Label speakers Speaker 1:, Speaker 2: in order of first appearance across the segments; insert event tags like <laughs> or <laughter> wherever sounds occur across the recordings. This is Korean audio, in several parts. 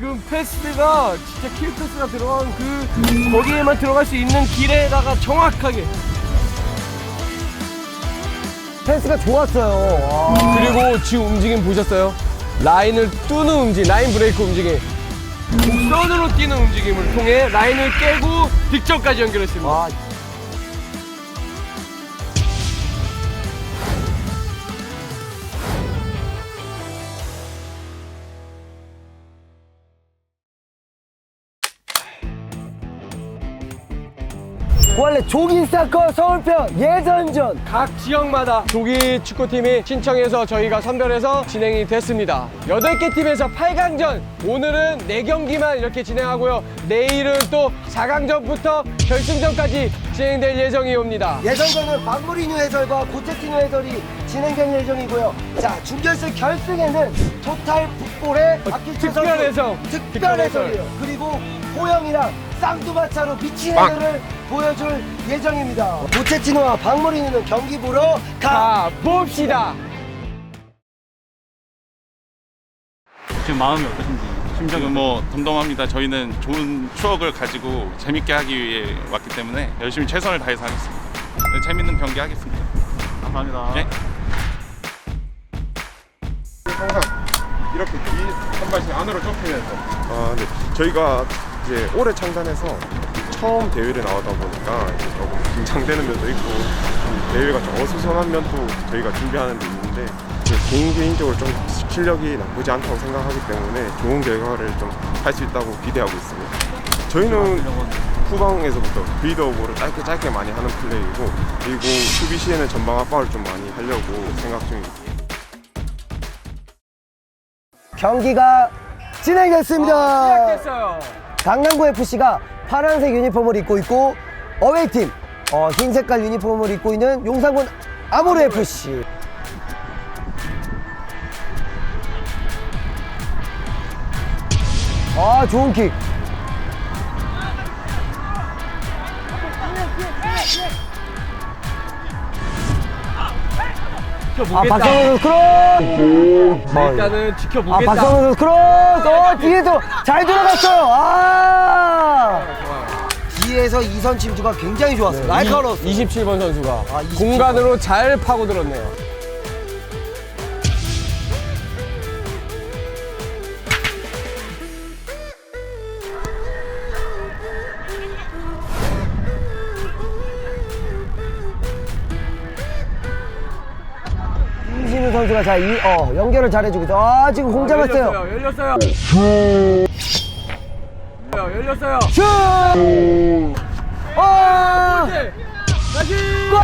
Speaker 1: 지금 패스가 진짜 킬 패스가 들어간 그 거기에만 들어갈 수 있는 길에다가 정확하게
Speaker 2: 패스가 좋았어요. 와.
Speaker 1: 그리고 지금 움직임 보셨어요? 라인을 뚫는 움직임, 라인 브레이크 움직임. 곡선으로 뛰는 움직임을 통해 라인을 깨고 득점까지 연결했습니다.
Speaker 2: 와. 원래 조기사커 서울편 예선전
Speaker 1: 각 지역마다 조기 축구팀이 신청해서 저희가 선별해서 진행이 됐습니다. 8개 팀에서 8강전, 오늘은 4경기만 이렇게 진행하고요. 내일은 또 4강전부터 결승전까지 진행될 예정이 옵니다.
Speaker 2: 예선전은 박무리뉴 해설과 고체티뉴 해설이 진행될 예정이고요. 자 준결승 결승에는 토탈 풋볼의 박기철
Speaker 1: 특별
Speaker 2: 선수
Speaker 1: 해설.
Speaker 2: 특별
Speaker 1: 특별 해설.
Speaker 2: 해설이에요. 그리고 호영이랑 쌍두마차로 미친 해설을 보여줄 예정입니다. 고체티뉴와 박무리뉴는 경기 보러 가.
Speaker 1: 가 봅시다.
Speaker 3: 지금 마음이 어떠신지 심정이
Speaker 4: 뭐 덤덤합니다. 저희는 좋은 추억을 가지고 재밌게 하기 위해 왔기 때문에 열심히 최선을 다해서 하겠습니다. 네, 재밌는 경기 하겠습니다.
Speaker 3: 감사합니다.
Speaker 4: 네.
Speaker 5: 항상 이렇게 뒤한 발씩 안으로 좁히면서 아, 네. 저희가 이제 올해 창단해서 처음 대회를 나오다 보니까 이제 조금 긴장되는 면도 있고 좀 대회가 좀 어수선한 면도 저희가 준비하는 데 있는데 제 개인 개인적으로 좀 실력이 나쁘지 않다고 생각하기 때문에 좋은 결과를 좀 할 수 있다고 기대하고 있습니다. 저희는 후방에서부터 빌드업으로 짧게 짧게 많이 하는 플레이고 그리고 수비 시에는 전방 압박을 좀 많이 하려고 생각 중입니다.
Speaker 2: 경기가 진행됐습니다.
Speaker 1: 시작됐어요.
Speaker 2: 강남구 FC가 파란색 유니폼을 입고 있고 어웨이팀 어, 흰 색깔 유니폼을 입고 있는 용산군 아모르 FC. 아 좋은 킥. 아
Speaker 1: 지켜보겠다.
Speaker 2: 박성호 선수 크로스.
Speaker 1: 일단은
Speaker 2: 아
Speaker 1: 지켜보겠다.
Speaker 2: 박성호 선수 크로스. 어 뒤에서 잘 들어갔어요. 아. 뒤에서 이선 침투가 굉장히 좋았어요. 날카로웠어요.
Speaker 1: 27번 선수가
Speaker 2: 아, 27번.
Speaker 1: 공간으로 잘 파고들었네요.
Speaker 2: 선수가 잘 이, 어, 연결을 잘해주고 있어. 아, 지금 공 잡았어요.
Speaker 1: 열렸어요. 열렸어요. 열렸어요.
Speaker 2: 슛! 아!
Speaker 1: 네. 다시
Speaker 2: 골!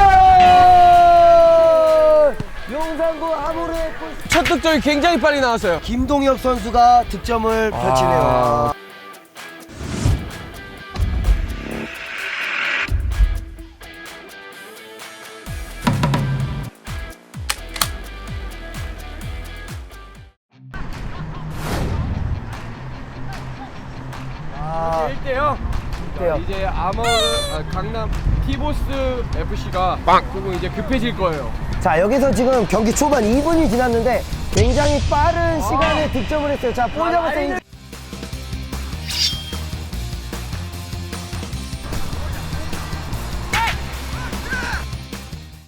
Speaker 2: 용산구 아모르.
Speaker 1: 첫 득점이 굉장히 빨리 나왔어요.
Speaker 2: 김동엽 선수가 득점을 펼치네요.
Speaker 1: 티보스 FC가 조금 이제 급해질 거예요.
Speaker 2: 자, 여기서 지금 경기 초반 2분이 지났는데 굉장히 빠른 시간에 득점을 했어요. 자, 볼 잡았어요.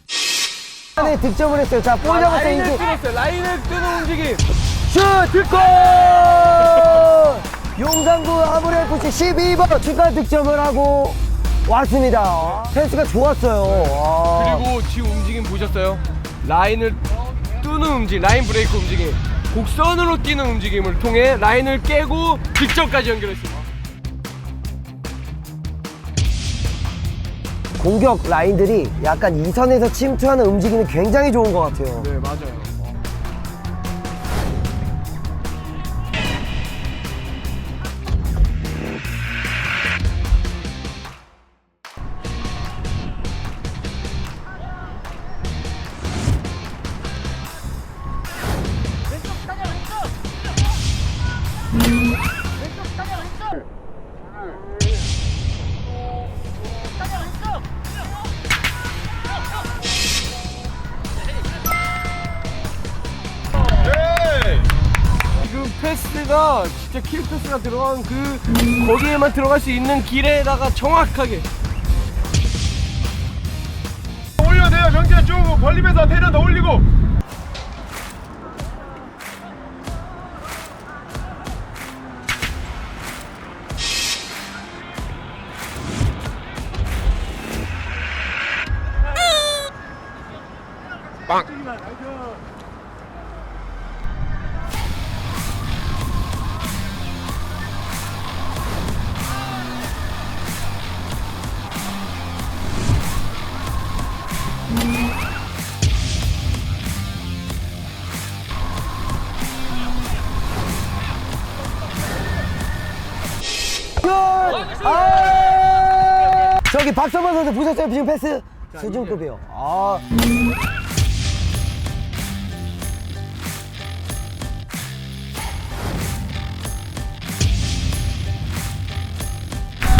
Speaker 2: 시간에 득점을 했어요. 자, 볼 잡았어요.
Speaker 1: 라인을
Speaker 2: 이제
Speaker 1: 뚫었어요. 라인을 뚫는 움직임.
Speaker 2: 슛! 득골! 용산구 아모레 FC 12번 추가 득점을 하고 왔습니다. 패스가 좋았어요. 아.
Speaker 1: 그리고 지금 움직임 보셨어요? 라인을 뚫는 움직임, 라인 브레이크 움직임. 곡선으로 뛰는 움직임을 통해 라인을 깨고 득점까지 연결했습니다.
Speaker 2: 공격 라인들이 약간 이선에서 침투하는 움직임이 굉장히 좋은 것 같아요.
Speaker 1: 네, 맞아요. 킬 패스가 들어간 그 거기에만 들어갈 수 있는 길에다가 정확하게.
Speaker 5: 돼요 정지현 쭉 벌리면서 대련 더 올리고
Speaker 2: 저기 박성만 선수 보셨어요? 지금 패스 수준급이에요. 아.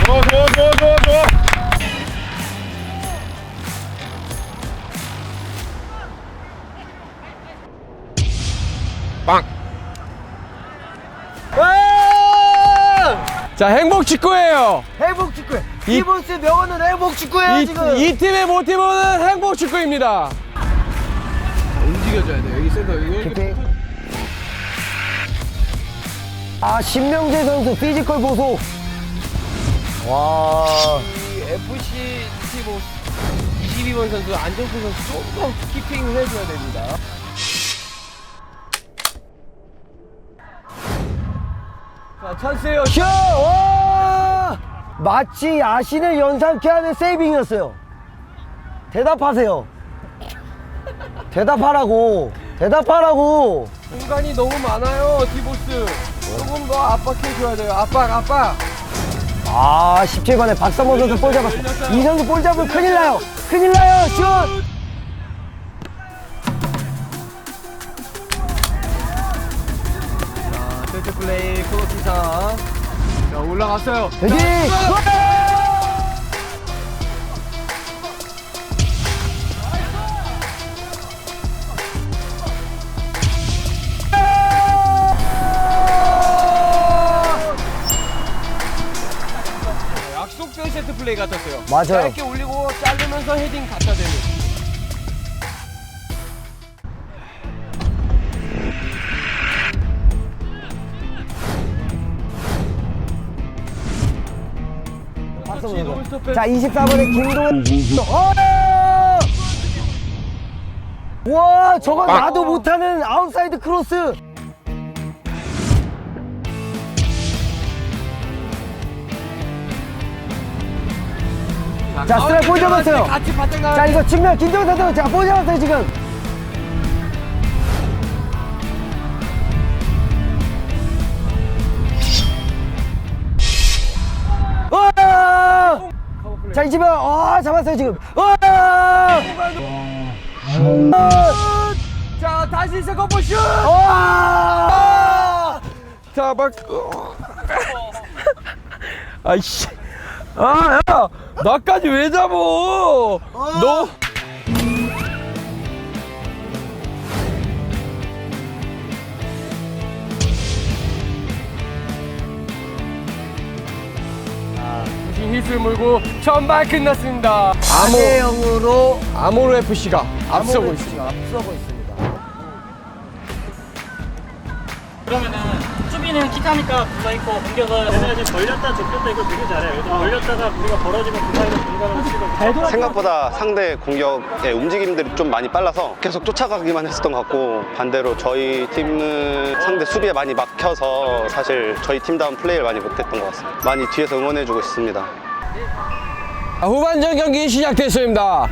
Speaker 5: 좋아 좋아 좋아 좋아 좋아
Speaker 1: 자 행복 축구예요.
Speaker 2: 행복 축구회.
Speaker 1: 이-
Speaker 2: 이분스 명언은 행복 축구예요
Speaker 1: 이,
Speaker 2: 지금.
Speaker 1: 이 팀의 모티브는 행복 축구입니다. 움직여줘야 돼 여기 센터 여기
Speaker 2: 오케이. 아 신명재 선수 피지컬 보소. 와.
Speaker 1: 이 FC 티보 22번 선수 안정표 선수 조금 더 키핑을 해줘야 됩니다. 자 찬스예요.
Speaker 2: 슛! 와! 마치 야신을 연상케 하는 세이빙이었어요. 대답하세요. 대답하라고. 대답하라고.
Speaker 1: 공간이 너무 많아요 디보스. 조금 더 압박해줘야 돼요. 압박 압박.
Speaker 2: 아, 17번에 박성원 선수 볼 잡았어. 이 선수 볼 잡으면 큰일 나요. 큰일 나요. 슛!
Speaker 1: 자 올라갔어요.
Speaker 2: 여기!
Speaker 1: 약속된 세트 플레이 같았어요.
Speaker 2: 맞아요.
Speaker 1: 짧게 올리고 자르면서 헤딩 갖다 대는.
Speaker 2: 선수.
Speaker 1: 노스톱
Speaker 2: 자, 24번에 김동현. 어! 와, 저건 나도 못하는 아웃사이드 크로스. 자, 스트라이크 볼 잡았어요.
Speaker 1: 같이 바짝
Speaker 2: 자,
Speaker 1: 나가.
Speaker 2: 이거 측면 김정은 선수. 자, 볼 잡았어요, 지금. 자, 이 집에, 와, 잡았어요, 지금. 와!
Speaker 1: 자 다시 세컨볼 슛.
Speaker 2: 와!
Speaker 1: 자 막. <laughs> 아이씨. 아, 야, 나까지 왜 잡어? 너. 휘슬 물고 전반 끝났습니다. 아모
Speaker 2: 4대 0으로
Speaker 1: 아모르 FC가 앞서고 있습니다.
Speaker 2: 앞서고 있습니다.
Speaker 3: 그러면은 수비는 킥하니까 불러있고 공격은 얘네가 지금 벌렸다 좁혔다 이걸 되게 잘해요. 그래서 벌렸다가 우리가 벌어지면 그 사이로 공간을 치고
Speaker 6: 생각보다 상대 공격의 움직임들이 좀 많이 빨라서 계속 쫓아가기만 했었던 것 같고 반대로 저희 팀은 상대 수비에 많이 막혀서 사실 저희 팀다운 플레이를 많이 못했던 것 같습니다. 많이 뒤에서 응원해주고 있습니다.
Speaker 1: 아, 후반전 경기 시작됐습니다.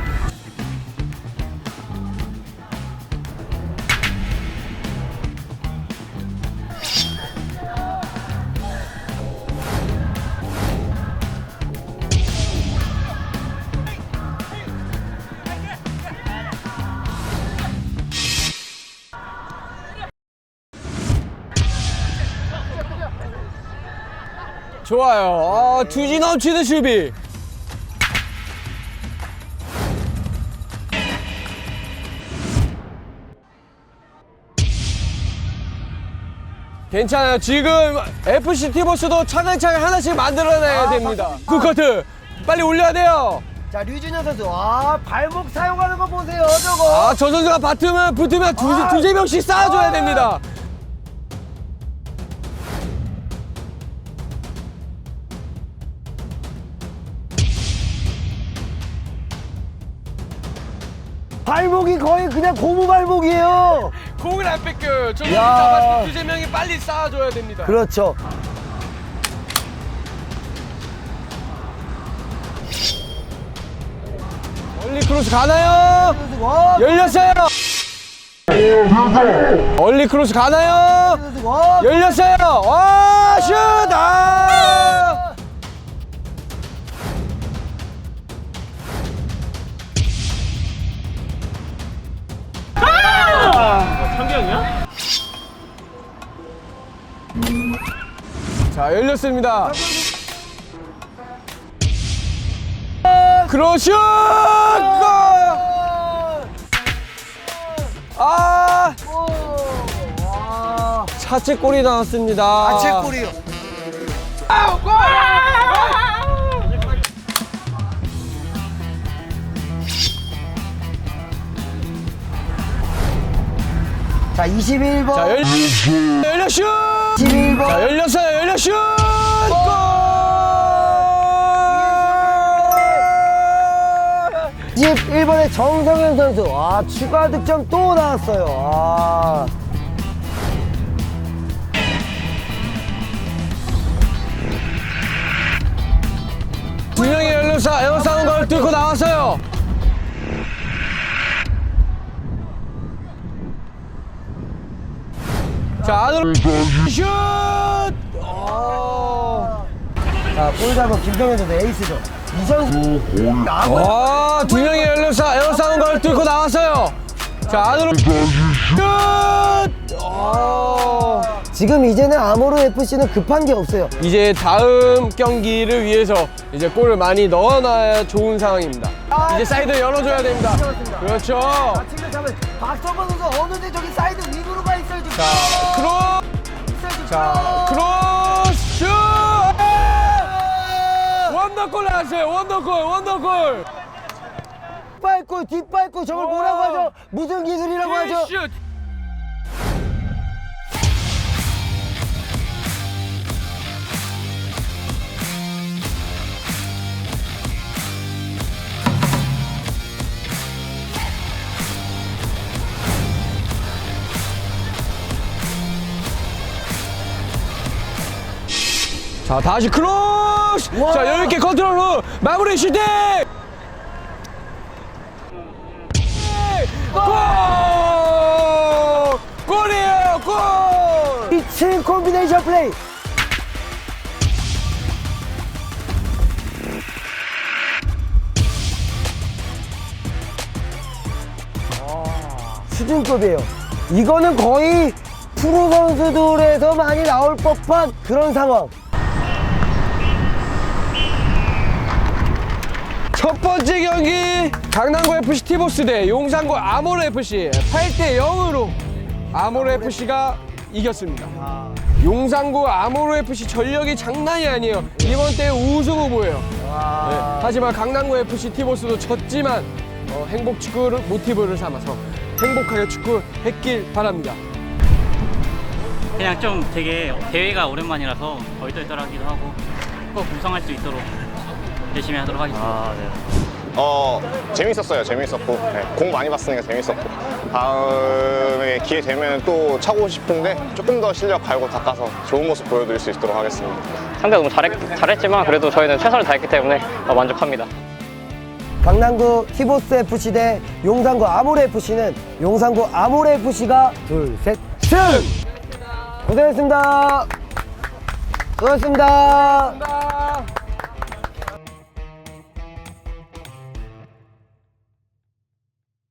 Speaker 1: 좋아요. 아, 투지 넘치는 수비. 괜찮아요. 지금 FC 티보스도 차근차근 하나씩 만들어내야
Speaker 2: 아,
Speaker 1: 됩니다. 굿커트 빨리 올려야 돼요.
Speaker 2: 자 류준현 선수 와 발목 사용하는 거 보세요 저거
Speaker 1: 아, 저 선수가 붙으면 붙으면 두,
Speaker 2: 아.
Speaker 1: 두세 명씩 쌓아줘야
Speaker 2: 아.
Speaker 1: 됩니다.
Speaker 2: 발목이 거의 그냥 고무 발목이에요
Speaker 1: 공을 안 뺏겨요. 저
Speaker 2: 야.
Speaker 1: 잡았을 때 두세 명이 빨리 쌓아줘야 됩니다.
Speaker 2: 그렇죠
Speaker 1: 얼리 크로스 가나요?
Speaker 2: 와
Speaker 1: 열렸어요. 얼리 크로스 가나요?
Speaker 2: 와
Speaker 1: 열렸어요. 와, 슛! 아!
Speaker 3: 창경이야?
Speaker 1: 자, 열렸습니다. 크로스! 골! 아!
Speaker 2: 와
Speaker 1: 차체 골이 나왔습니다.
Speaker 2: 아체 골이요 자 21번
Speaker 1: 자, 열, 열려 슛!
Speaker 2: 21번
Speaker 1: 자, 열렸어요. 열려 슛! 골!
Speaker 2: 21번의 정성현 선수 아 추가 득점 또 나왔어요 아
Speaker 1: 열려서 에어싸운 걸 뚫고 나왔어요. 자, 안으로 슛! 어.
Speaker 2: 자, 골잡은 김정현 선수 에이스죠. 이 선수 아무
Speaker 1: 와, 두 명의 열려서 에어싸운 걸 뚫고 나왔어요. 자, 안으로 슛! 어.
Speaker 2: 지금 이제는 아모르 FC는 급한 게 없어요.
Speaker 1: 이제 다음 경기를 위해서 이제 골을 많이 넣어놔야 좋은 상황입니다. 이제 사이드 열어줘야 됩니다. 그렇죠.
Speaker 2: 잡은 박성건 선수 어느새 저기 사이드 윙으로 가 있어요 지금.
Speaker 1: 자, 크로,
Speaker 2: 있어요,
Speaker 1: 자, 크로스 슛! 원더골 나왔어요. 원더골, 원더골.
Speaker 2: 뒷발골 뒷발골 저걸 뭐라고 하죠? 무슨 기술이라고 하죠?
Speaker 1: 슛! 자 다시 크로스
Speaker 2: 와.
Speaker 1: 자 여유있게 컨트롤 후 마무리 슈팅 골 골이에요 골
Speaker 2: 미친 콤비네이션 플레이. 수준급이에요. 이거는 거의 프로 선수들에서 많이 나올 법한 그런 상황.
Speaker 1: 첫 번째 경기 강남구 FC 티보스 대 용산구 아모르 FC 8대 0으로 아모르 FC가 이겼습니다. 용산구 아모르 FC 전력이 장난이 아니에요. 이번 대회 우승 후보예요. 네. 하지만 강남구 FC 티보스도 졌지만 어, 행복 축구를 모티브를 삼아서 행복하게 축구했길 바랍니다.
Speaker 3: 그냥 좀 되게 대회가 오랜만이라서 얼떨떨하기도 하고 꼭 우승할 수 있도록 열심히 하도록 하겠습니다.
Speaker 7: 어 재밌었어요 재밌었고 네, 공 많이 봤으니까 재밌었고 다음에 기회 되면 또 차고 싶은데 조금 더 실력 갈고 닦아서 좋은 모습 보여드릴 수 있도록 하겠습니다
Speaker 8: 상대가 너무 잘했, 잘했지만 그래도 저희는 최선을 다했기 때문에 어, 만족합니다.
Speaker 2: 강남구 티보스 FC 대 용산구 아모레 FC는 용산구 아모레 FC가 둘, 셋, 승! 고생했습니다. 수고하셨습니다.